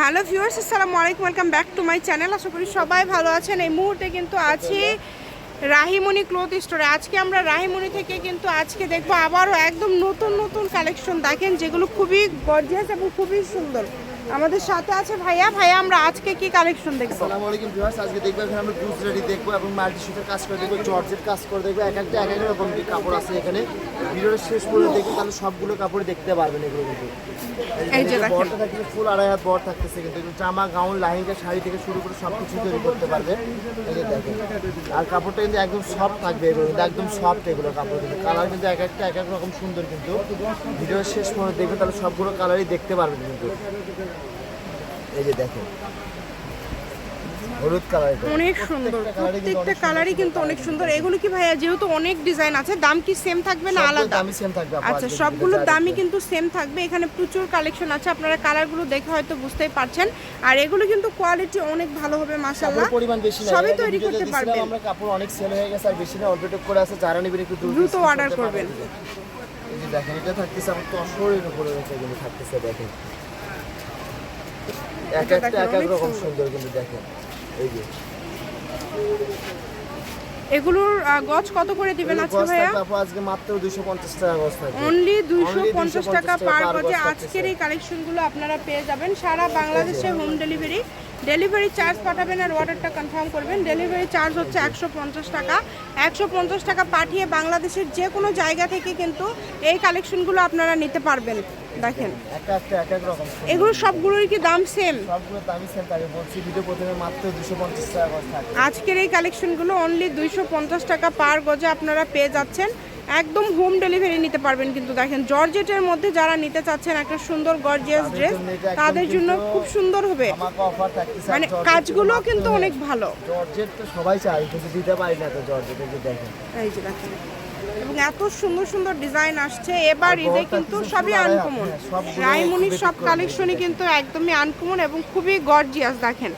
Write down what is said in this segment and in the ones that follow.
Hello viewers, আসসালামু আলাইকুম, welcome back to my channel. আশা করি সবাই ভালো আছেন। এই মুহূর্তে কিন্তু আছি রাহিমণি ক্লোথ স্টোরে। আজকে আমরা রাহিমণি থেকে কিন্তু আজকে দেখব আবারও একদম নতুন নতুন কালেকশন দেখেন, যেগুলো খুবই গর্জিয়াস এবং খুবই সুন্দর। আমাদের সাথে আছে ভাইয়া। ভাইয়া আমরা আজকে কি কালেকশন দেখব? আসসালামু আলাইকুম ভিউয়ার্স আজকে দেখব এখানে আমরা গুজরাটি দেখব এবং মাল্টি শুটের কাজ করে দেখব জর্জের কাজ করে দেখব এক একটা এক এক রকম কাপড় আছে এখানে। ভিডিওটা শেষ করে দেখব তাহলে সবগুলো কাপড় দেখতে পারবেন এগুলো কিন্তু। এই যে। বড়টা থাকছে ফুল আড়াই হাত বড় থাকতেছে কিন্তু জামা গাউন লাহিঙ্গা শাড়ি থেকে শুরু করে সব কিছু তৈরি করতে পারবে। এই যে দেখেন। আর কাপড়টা কিন্তু একদম সফট থাকবে এগুলো কিন্তু একদম সফট এগুলো কাপড় কিন্তু। কালার কিন্তু এক একটা এক এক রকম সুন্দর কিন্তু। ভিডিও শেষ পর্যন্ত দেখবে তাহলে সবগুলো কালারই দেখতে পারবেন কিন্তু। এই যে দেখেন। হলুদ কালার অনেক সুন্দর। প্রত্যেকটা কালারই কিন্তু অনেক সুন্দর এগুলো কি ভাইয়া যেহেতু অনেক ডিজাইন আছে দাম কি সেম থাকবে না আলাদা? দামি সেম থাকবে আচ্ছা সবগুলোর দামই কিন্তু সেম থাকবে। এখানে প্রচুর কালেকশন আছে আপনারা কালারগুলো দেখে হয়তো বুঝতেই পারছেন। আর এগুলো কিন্তু কোয়ালিটি অনেক ভালো হবে মাশাআল্লাহ। পরিমাণ বেশি না। সবই তৈরি করতে পারবেন। আমরা কাপড় অনেক সেল হয়ে গেছে আর বেশি না অল্প করে আছে যারা নেবেন একটু দ্রুত order করবেন। এই যে দেখেন এটা থাকতেছে আমার তসরের উপরে রয়েছে এগুলো থাকতেছে দেখেন। এক একটা এক এক রকম সুন্দর। কিন্তু দেখেন। এই যে। এগুলোর গজ কত করে দিবেন আজকে ভাইয়া? আজকে মাত্র 250 টাকা গজ থাকবে। অনলি দুইশো পঞ্চাশ 250 টাকা পার গজে আজকের এই কালেকশনগুলো আপনারা পেয়ে যাবেন। সারা বাংলাদেশে হোম ডেলিভারি ডেলিভারি চার্জ পাঠাবেন আর অর্ডারটা কনফার্ম করবেন। ডেলিভারি চার্জ হচ্ছে একশো পঞ্চাশ টাকা। একশো পঞ্চাশ টাকা পাঠিয়ে বাংলাদেশের যে কোনো জায়গা থেকে কিন্তু এই কালেকশনগুলো আপনারা নিতে পারবেন। দেখেন। এগুলো সবগুলোর কি দাম সেম সবগুলো দামি সেম থাকে বলছি ভিডিও প্রথমে মাত্র 250 টাকা আজকের এই কালেকশনগুলো অনলি দুইশো পঞ্চাশ টাকা পার গজে আপনারা পেয়ে যাচ্ছেন। একদম হোম ডেলিভারি নিতে পারবেন কিন্তু দেখেন জর্জেটের মধ্যে যারা নিতে চাচ্ছেন একটা সুন্দর গর্জিয়াস ড্রেস তাদের জন্য খুব সুন্দর হবে। মানে কাজগুলো কিন্তু অনেক ভালো। জর্জেট তো সবাই চায় কিন্তু দিতে পারি না তো জর্জেট দেখেন। এই যে দেখেন। এবং এত সুন্দর সুন্দর ডিজাইন আসছে। এবার ঈদে কিন্তু সবই আনকমন হ্যাঁ, রাইমনির সব কালেকশনই কিন্তু একদমই আনকমন এবং খুবই গর্জিয়াস দেখেন।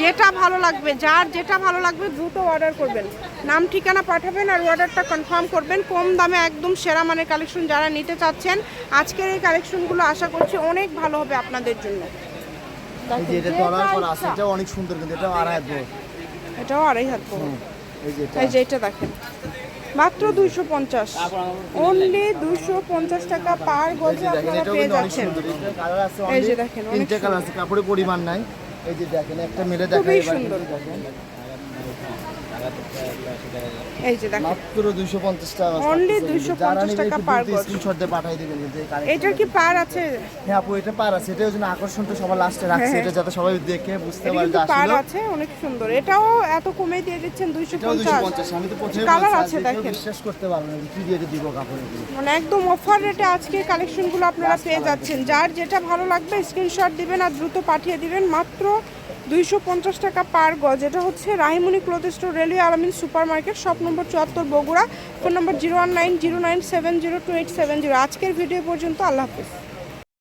যেটা ভালো লাগবে যার যেটা ভালো লাগবে দ্রুত অর্ডার করবেন। নাম ঠিকানা পাঠাবেন আর অর্ডারটা কনফার্ম করবেন। কম দামে একদম সেরা মানের কালেকশন যারা নিতে চাচ্ছেন আজকের এই কালেকশনগুলো আশা করছি অনেক ভালো হবে আপনাদের জন্য। এই যে এটা দেখেন, ডলার যেটা করা আছে ইচ্ছা। এটা অনেক সুন্দর কিন্তু এটা আড়াই হাত এটাও আড়াই হাত এই যে এটা দেখেন। মাত্র দুইশো পঞ্চাশ। অনলি দুইশো পঞ্চাশ টাকা পার গজে আপনারা পেয়ে যাচ্ছেন। এই যে দেখেন, তিনটে কালার আছে কাপড়ের পরিমাণ নাই। এই যে দেখেন একটা মেলে দেখেন খুবই সুন্দর। কিন্তু দেখেন এই যে দেখেন। মাত্র 250 টাকা Only থাকতেছে 250 টাকা একটু গজ। screenshot দিয়ে পাঠিয়ে দিবেন কিন্তু এটার কি পার আছে? হ্যাঁ আপু এটা পার আছে। এটার জন্য আকর্ষণটা সবার লাস্টে রাখছে। হ্যাঁ, এটা যাতে সবাই দেখে বুঝতে পারে কিন্তু যে পার আছে অনেক সুন্দর। এটাও এত কমে দিয়ে দিচ্ছেন দুইশো পঞ্চাশ। 250 আমি তো প্রথমে কালার আছে দেখেন। বিশ্বাস করতে পারবে না কি দিয়ে দিব কাপড় মানে একদম অফার রেটে আজকে কালেকশনগুলো আপনারা পেয়ে যাচ্ছেন। যার যেটা ভালো লাগবে স্ক্রিনশট দিবেন আর দ্রুত পাঠিয়ে দিবেন। মাত্র দুইশো পঞ্চাশ টাকা পার গজ। এটা হচ্ছে Rahimuni cloth store, railway Alamin super market shop number চুয়াত্তর Bogura, phone number zero one nine zero nine seven zero two eight seven zero. আজকের ভিডিও পর্যন্ত আল্লাহ হাফিজ।